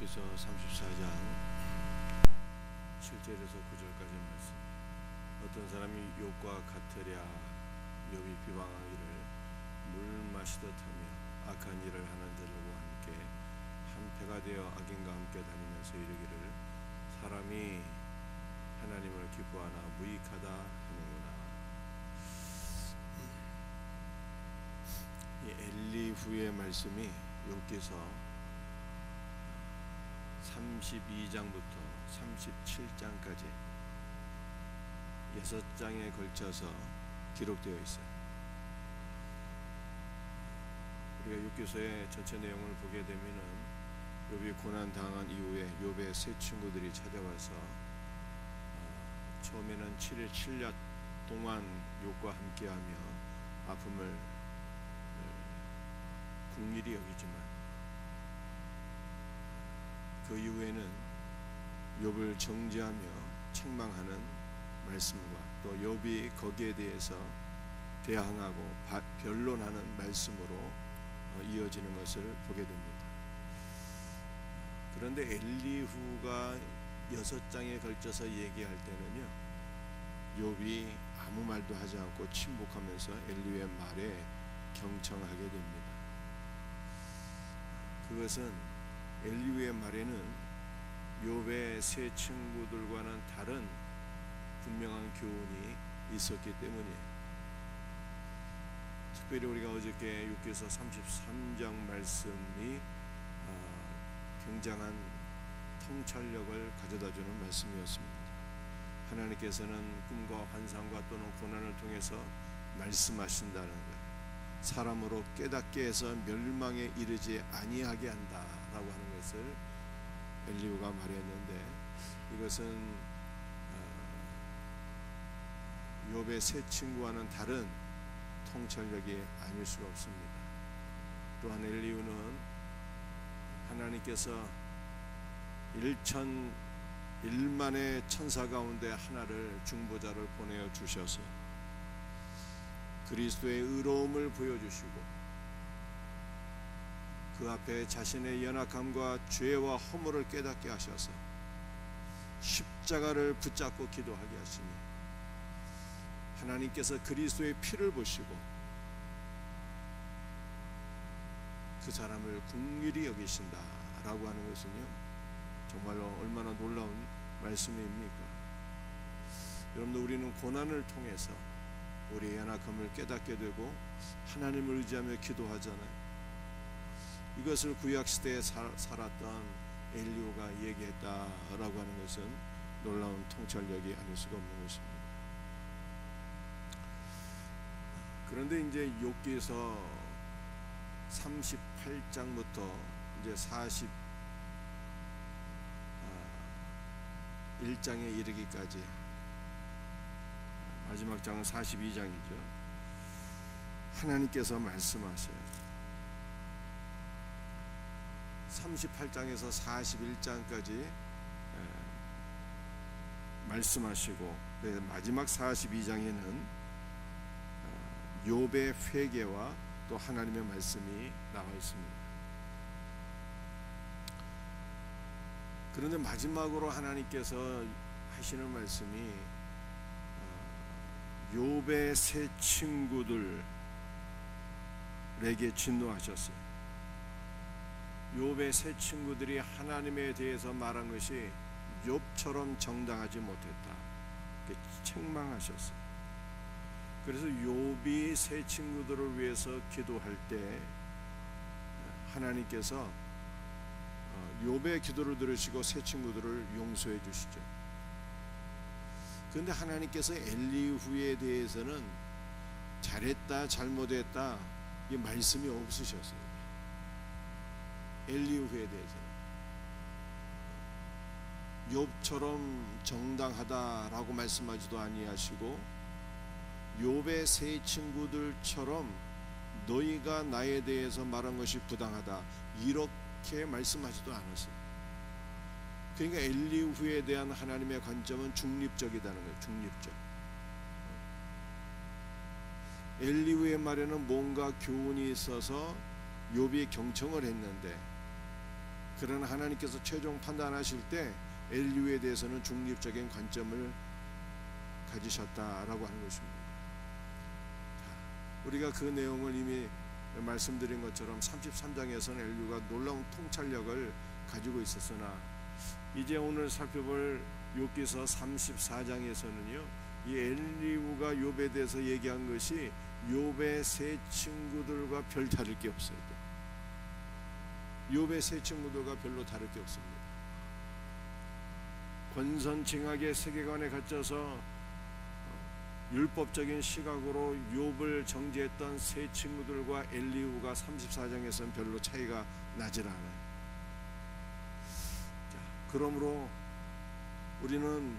욥기서 34장 7절에서 9절까지 말씀. 어떤 사람이 욥과 같으랴 욥이 비방하기를 물 마시듯 하며 악한 일을 하는 자들과 함께 한 패가 되어 악인과 함께 다니면서 이르기를 사람이 하나님을 기뻐하나 무익하다 하는구나. 이 엘리후의 말씀이 욥기서 32장부터 37장까지 여섯 장에 걸쳐서 기록되어 있어요. 우리가 육교서의 전체 내용을 보게 되면은 욥이 고난 당한 이후에 욥의 세 친구들이 찾아와서 어, 처음에는 7일 7년 동안 욥과 함께하며 아픔을 어, 국일이 여기지만 그 이후에는 욥을 정죄하며 책망하는 말씀과 또 욥이 거기에 대해서 대항하고 변론하는 말씀으로 어, 이어지는 것을 보게 됩니다. 그런데 엘리후가 여섯 장에 걸쳐서 얘기할 때는요, 욥이 아무 말도 하지 않고 침묵하면서 엘리후의 말에 경청하게 됩니다. 그것은 엘리후의 말에는 욥의 세 친구들과는 다른 분명한 교훈이 있었기 때문이에요. 특별히 우리가 어저께 6교서 33장 말씀이 어, 굉장한 통찰력을 가져다주는 말씀이었습니다. 하나님께서는 꿈과 환상과 또는 고난을 통해서 말씀하신다는 것. 사람으로 깨닫게 해서 멸망에 이르지 아니하게 한다라고 하는 것을 엘리우가 말했는데 이것은 어, 욥의 세 친구와는 다른 통찰력이 아닐 수가 없습니다. 또한 엘리우는 하나님께서 일천 일만의 천사 가운데 하나를 중보자를 보내어 주셔서 그리스도의 의로움을 보여주시고 그 앞에 자신의 연약함과 죄와 허물을 깨닫게 하셔서 십자가를 붙잡고 기도하게 하시니 하나님께서 그리스도의 피를 보시고 그 사람을 궁일이 여기신다라고 하는 것은요 정말로 얼마나 놀라운 말씀입니까? 여러분들 우리는 고난을 통해서 우리의 연약함을 깨닫게 되고 하나님을 의지하며 기도하잖아요. 이것을 구약 시대에 살았던 엘리오가 얘기했다라고 하는 것은 놀라운 통찰력이 아닐 수가 없는 것입니다. 그런데 이제 욥기에서 38장부터 이제 40 1장에 아, 이르기까지 마지막 장은 42장이죠. 하나님께서 말씀하셔요. 38장에서 41장까지 말씀하시고 마지막 42장에는 어, 욥의 회개와 또 하나님의 말씀이 나와 있습니다. 그런데 마지막으로 하나님께서 하시는 말씀이 어, 욥의 세 친구들에게 진노하셨어요. 욥의 세 친구들이 하나님에 대해서 말한 것이 욥처럼 정당하지 못했다. 책망하셨어요. 그래서 욥이 세 친구들을 위해서 기도할 때 하나님께서 어, 욥의 기도를 들으시고 세 친구들을 용서해 주시죠. 그런데 하나님께서 엘리후에 대해서는 잘했다 잘못했다 이 말씀이 없으셨어요. 엘리후에 대해서는 욥처럼 정당하다라고 말씀하지도 아니하시고 욥의 세 친구들처럼 너희가 나에 대해서 말한 것이 부당하다 이렇게 말씀하지도 않았어요. 그러니까 엘리후에 대한 하나님의 관점은 중립적이라는 거예요. 중립적. 엘리후의 말에는 뭔가 교훈이 있어서 욥이 경청을 했는데 그러나 하나님께서 최종 판단하실 때 엘리우에 대해서는 중립적인 관점을 가지셨다라고 하는 것입니다. 우리가 그 내용을 이미 말씀드린 것처럼 33장에서는 엘리우가 놀라운 통찰력을 가지고 있었으나 이제 오늘 살펴볼 욥기서 34장에서는요. 이 엘리우가 욥에 대해서 얘기한 것이 욥의 세 친구들과 별 다를 게 없어요. 욥의 세 친구들과 별로 다를 게 없습니다. 권선징악의 세계관에 갇혀서 율법적인 시각으로 욥을 정죄했던 세 친구들과 엘리우가 34장에서는 별로 차이가 나질 않아요. 자, 그러므로 우리는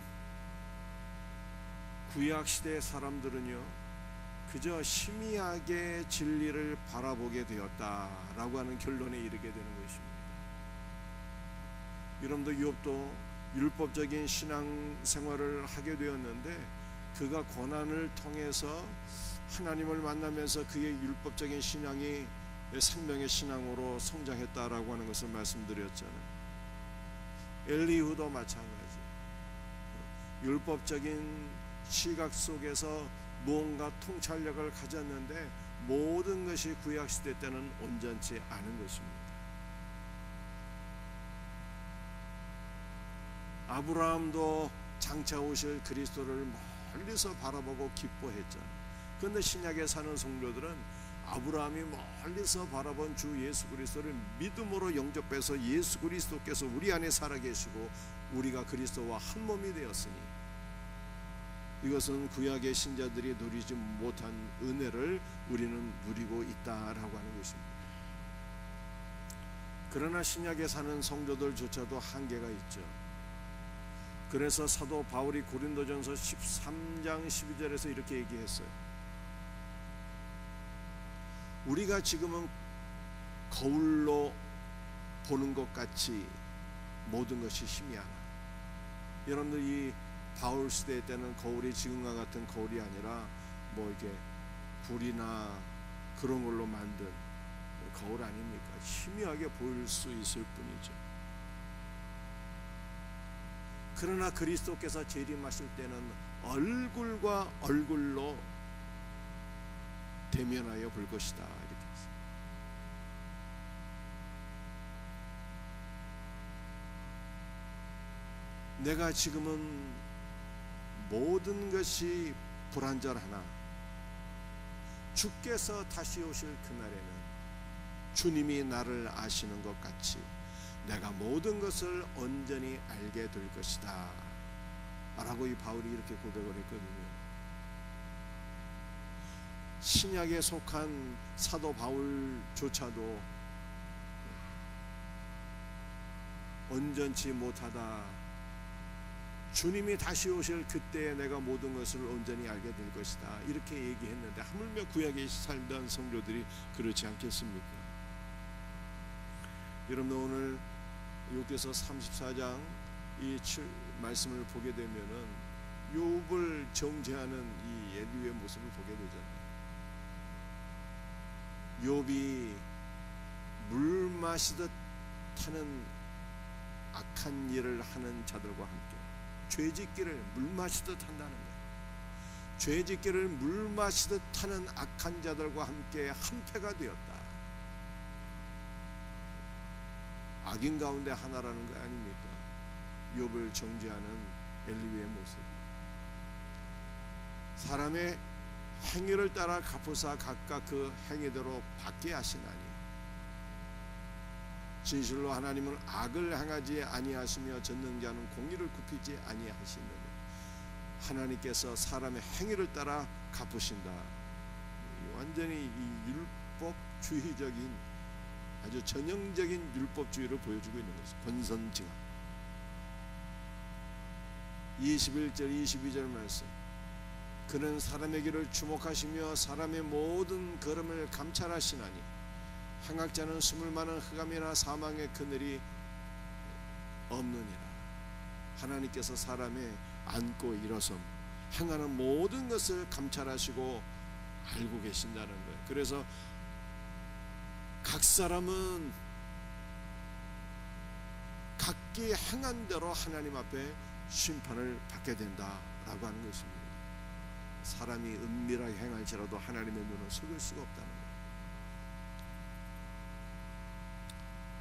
구약 시대의 사람들은요, 그저 심의하게 진리를 바라보게 되었다라고 하는 결론에 이르게 되는 것입니다. 여러분도 욥도 율법적인 신앙 생활을 하게 되었는데 그가 고난을 통해서 하나님을 만나면서 그의 율법적인 신앙이 생명의 신앙으로 성장했다라고 하는 것을 말씀드렸잖아요. 엘리후도 마찬가지. 율법적인 시각 속에서 무언가 통찰력을 가졌는데 모든 것이 구약 시대 때는 온전치 않은 것입니다. 아브라함도 장차 오실 그리스도를 멀리서 바라보고 기뻐했잖아요. 그런데 신약에 사는 성도들은 아브라함이 멀리서 바라본 주 예수 그리스도를 믿음으로 영접해서 예수 그리스도께서 우리 안에 살아계시고 우리가 그리스도와 한 몸이 되었으니 이것은 구약의 신자들이 누리지 못한 은혜를 우리는 누리고 있다라고 하는 것입니다. 그러나 신약에 사는 성도들조차도 한계가 있죠. 그래서 사도 바울이 고린도전서 13장 12절에서 이렇게 얘기했어요. 우리가 지금은 거울로 보는 것 같이 모든 것이 희미하나. 여러분들 이 바울 시대 때는 거울이 지금과 같은 거울이 아니라 뭐 이렇게 불이나 그런 걸로 만든 거울 아닙니까? 희미하게 보일 수 있을 뿐이죠. 그러나 그리스도께서 재림하실 때는 얼굴과 얼굴로 대면하여 볼 것이다 이렇게. 내가 지금은 모든 것이 불안전하나 주께서 다시 오실 그날에는 주님이 나를 아시는 것 같이 내가 모든 것을 온전히 알게 될 것이다. 라고 이 바울이 이렇게 고백을 했거든요. 신약에 속한 사도 바울조차도 온전치 못하다. 주님이 다시 오실 그때에 내가 모든 것을 온전히 알게 될 것이다. 이렇게 얘기했는데 하물며 구약에 살던 성도들이 그렇지 않겠습니까? 여러분 오늘 욥기서 34장 이 말씀을 보게 되면은 욥을 정죄하는 이 엘리의 모습을 보게 되잖아요. 욥이 물 마시듯 타는 악한 일을 하는 자들과 함께 죄짓기를 물 마시듯 한다는 거예요. 죄짓기를 물 마시듯 타는 악한 자들과 함께 한패가 되었다. 악인 가운데 하나라는 거 아닙니까? 욥을 정죄하는 엘리의 모습. 사람의 행위를 따라 갚으사 각각 그 행위대로 받게 하시나니 진실로 하나님은 악을 행하지 아니하시며 전능자는 공의를 굽히지 아니하시느니 하나님께서 사람의 행위를 따라 갚으신다. 완전히 이 율법주의적인 아주 전형적인 율법주의를 보여주고 있는 것이죠. 권선징악. 21절 22절 말씀. 그는 사람의 길을 주목하시며 사람의 모든 걸음을 감찰하시나니 행악자는 숨을 많은 흑암이나 사망의 그늘이 없느니라. 하나님께서 사람의 안고 일어섬 행하는 모든 것을 감찰하시고 알고 계신다는 거예요. 그래서 각 사람은 각기 행한 대로 하나님 앞에 심판을 받게 된다라고 하는 것입니다. 사람이 은밀하게 행할지라도 하나님의 눈은 속일 수가 없다는 거예요.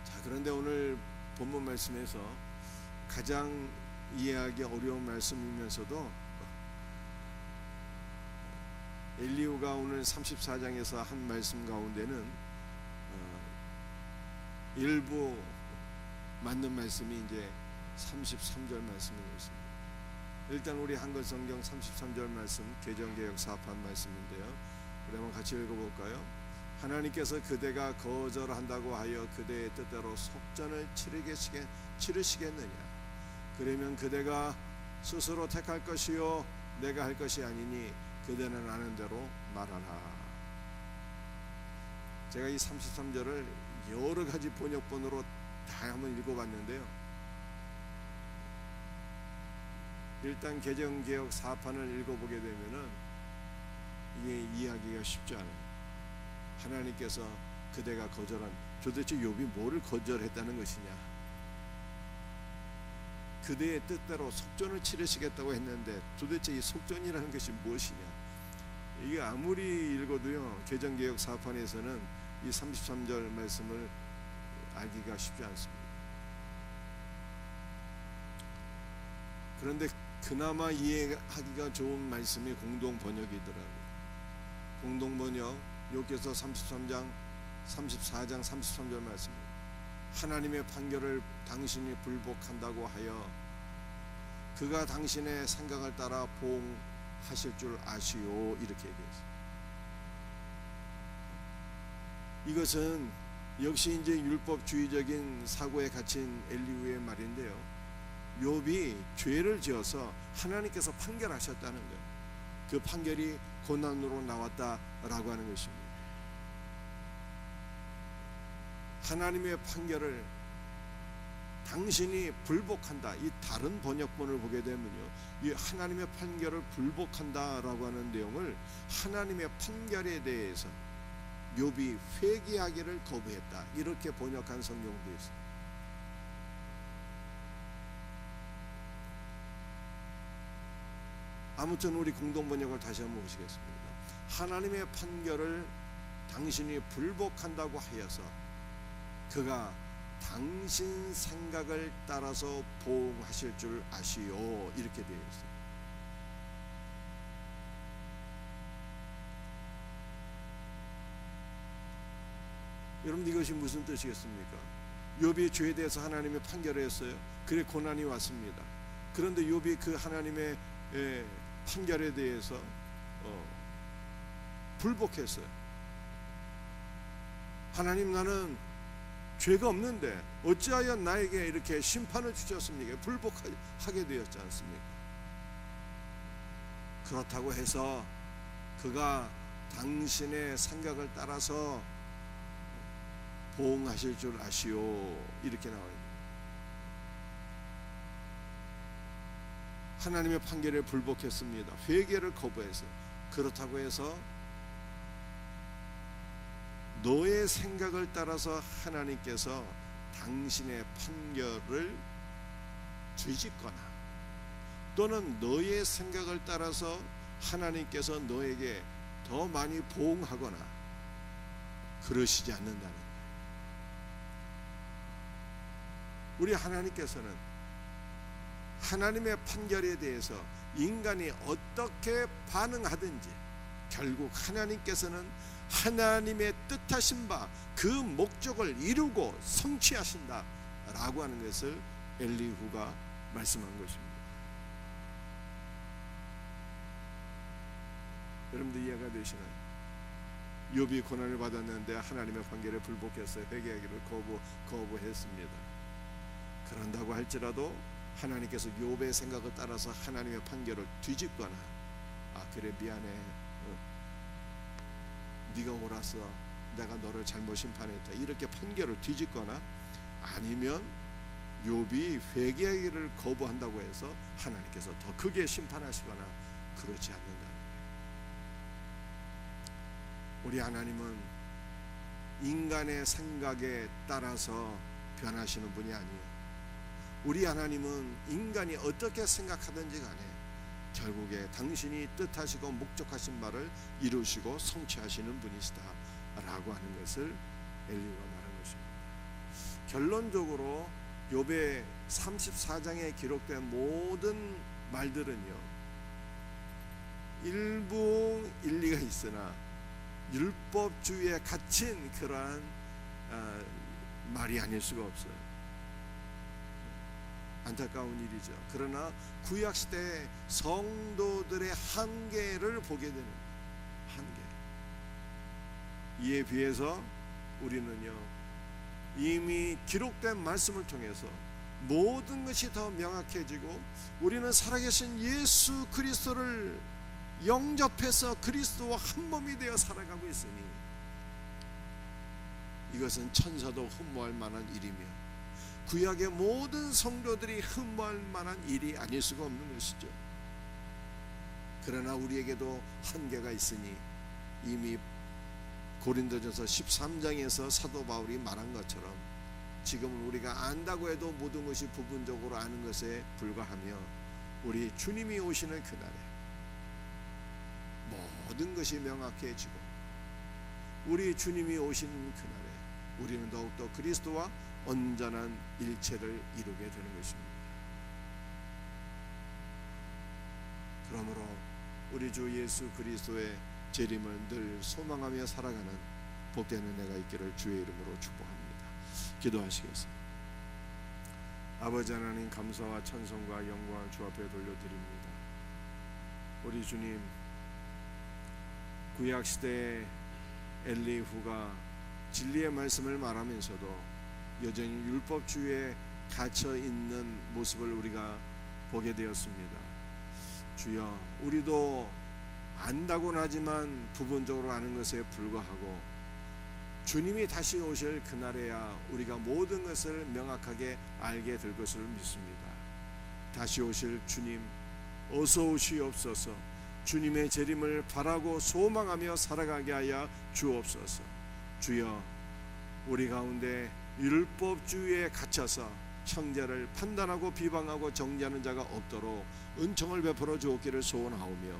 자, 그런데 오늘 본문 말씀에서 가장 이해하기 어려운 말씀이면서도 엘리우가 오늘 34장에서 한 말씀 가운데는 어, 일부 맞는 말씀이 이제 33절 말씀인 것입니다. 일단 우리 한글 성경 33절 말씀 개정개혁 사판 말씀인데요. 우리 한번 같이 읽어볼까요? 하나님께서 그대가 거절한다고 하여 그대의 뜻대로 속전을 치르시겠, 치르시겠느냐? 그러면 그대가 스스로 택할 것이요 내가 할 것이 아니니 그대는 아는 대로 말하라. 제가 이 33절을 여러 가지 번역본으로 다 한번 읽어봤는데요. 일단 개정개혁 사판을 읽어보게 되면은 이게 이해하기가 쉽지 않아요. 하나님께서 그대가 거절한 도대체 욥이 뭐를 거절했다는 것이냐? 그대의 뜻대로 속전을 치르시겠다고 했는데 도대체 이 속전이라는 것이 무엇이냐? 이게 아무리 읽어도요 개정개혁 사판에서는 이 33절 말씀을 알기가 쉽지 않습니다. 그런데 그나마 이해하기가 좋은 말씀이 공동 번역이더라고요. 공동 번역 여기서 33장 34장 33절 말씀입니다. 하나님의 판결을 당신이 불복한다고 하여 그가 당신의 생각을 따라 보응하실 줄 아시오 이렇게 얘기했어요. 이것은 역시 이제 율법주의적인 사고에 갇힌 엘리우의 말인데요. 욥이 죄를 지어서 하나님께서 판결하셨다는 거예요. 그 판결이 고난으로 나왔다라고 하는 것입니다. 하나님의 판결을 당신이 불복한다. 이 다른 번역본을 보게 되면요. 이 하나님의 판결을 불복한다라고 하는 내용을 하나님의 판결에 대해서 욥이 회개하기를 거부했다. 이렇게 번역한 성경도 있습니다. 아무튼 우리 공동 번역을 다시 한번 보시겠습니다. 하나님의 판결을 당신이 불복한다고 하여서 그가 당신 생각을 따라서 보응하실 줄 아시오 이렇게 되어 있어요. 여러분 이것이 무슨 뜻이겠습니까? 욥이 죄에 대해서 하나님이 판결을 했어요. 그래 고난이 왔습니다. 그런데 욥이 그 하나님의 예, 판결에 대해서 어, 불복했어요. 하나님 나는 죄가 없는데 어찌하여 나에게 이렇게 심판을 주셨습니까? 불복하게 되었지 않습니까? 그렇다고 해서 그가 당신의 생각을 따라서 보응하실 줄 아시오 이렇게 나와요. 하나님의 판결에 불복했습니다. 회개를 거부해서 그렇다고 해서 너의 생각을 따라서 하나님께서 당신의 판결을 뒤집거나 또는 너의 생각을 따라서 하나님께서 너에게 더 많이 보응하거나 그러시지 않는다는 거예요. 우리 하나님께서는 하나님의 판결에 대해서 인간이 어떻게 반응하든지 결국 하나님께서는 하나님의 뜻하신 바 그 목적을 이루고 성취하신다라고 하는 것을 엘리후가 말씀한 것입니다. 여러분들 이해가 되시나요? 욥이 고난을 받았는데 하나님의 판결에 불복해서 회개하기를 거부 거부했습니다. 그런다고 할지라도 하나님께서 욥의 생각을 따라서 하나님의 판결을 뒤집거나 아 그래 미안해 어, 네가 옳았어 내가 너를 잘못 심판했다 이렇게 판결을 뒤집거나 아니면 욥이 회개하기를 거부한다고 해서 하나님께서 더 크게 심판하시거나 그렇지 거예요. 우리 하나님은 인간의 생각에 따라서 변하시는 분이 아니에요. 우리 하나님은 인간이 어떻게 생각하든지 간에 결국에 당신이 뜻하시고 목적하신 바를 이루시고 성취하시는 분이시다라고 하는 것을 엘리가 말한 것입니다. 결론적으로 욥의 34장에 기록된 모든 말들은요. 일부 일리가 있으나 율법주의에 갇힌 그러한 아, 말이 아닐 수가 없어요. 안타까운 일이죠. 그러나 구약 시대 성도들의 한계를 보게 되는 한계. 이에 비해서 우리는요 이미 기록된 말씀을 통해서 모든 것이 더 명확해지고 우리는 살아계신 예수 그리스도를 영접해서 그리스도와 한 몸이 되어 살아가고 있으니 이것은 천사도 흠모할 만한 일이며 구약의 모든 성도들이 흠모할 만한 일이 아닐 수가 없는 것이죠. 그러나 우리에게도 한계가 있으니 이미 고린도전서 13장에서 사도 바울이 말한 것처럼 지금 우리가 안다고 해도 모든 것이 부분적으로 아는 것에 불과하며 우리 주님이 오시는 그날에 모든 것이 명확해지고 우리 주님이 오시는 그날에 우리는 더욱더 그리스도와 온전한 일체를 이루게 되는 것입니다. 그러므로 우리 주 예수 그리스도의 재림을 늘 소망하며 살아가는 복된 은혜가 있기를 주의 이름으로 축복합니다. 기도하시겠습니다. 아버지 하나님 감사와 찬송과 영광을 주 앞에 돌려드립니다. 우리 주님 구약 시대의 엘리후가 진리의 말씀을 말하면서도 여전히 율법주의에 갇혀 있는 모습을 우리가 보게 되었습니다. 주여, 우리도 안다고는 하지만 부분적으로 아는 것에 불과하고 주님이 다시 오실 그날에야 우리가 모든 것을 명확하게 알게 될 것을 믿습니다. 다시 오실 주님, 어서 오시옵소서. 주님의 재림을 바라고 소망하며 살아가게 하여 주옵소서. 주여, 우리 가운데 율법주의에 갇혀서 형제를 판단하고 비방하고 정죄하는 자가 없도록 은총을 베풀어 주옵기를 소원하오며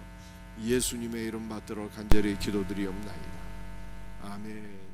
예수님의 이름 받들어 간절히 기도드리옵나이다. 아멘.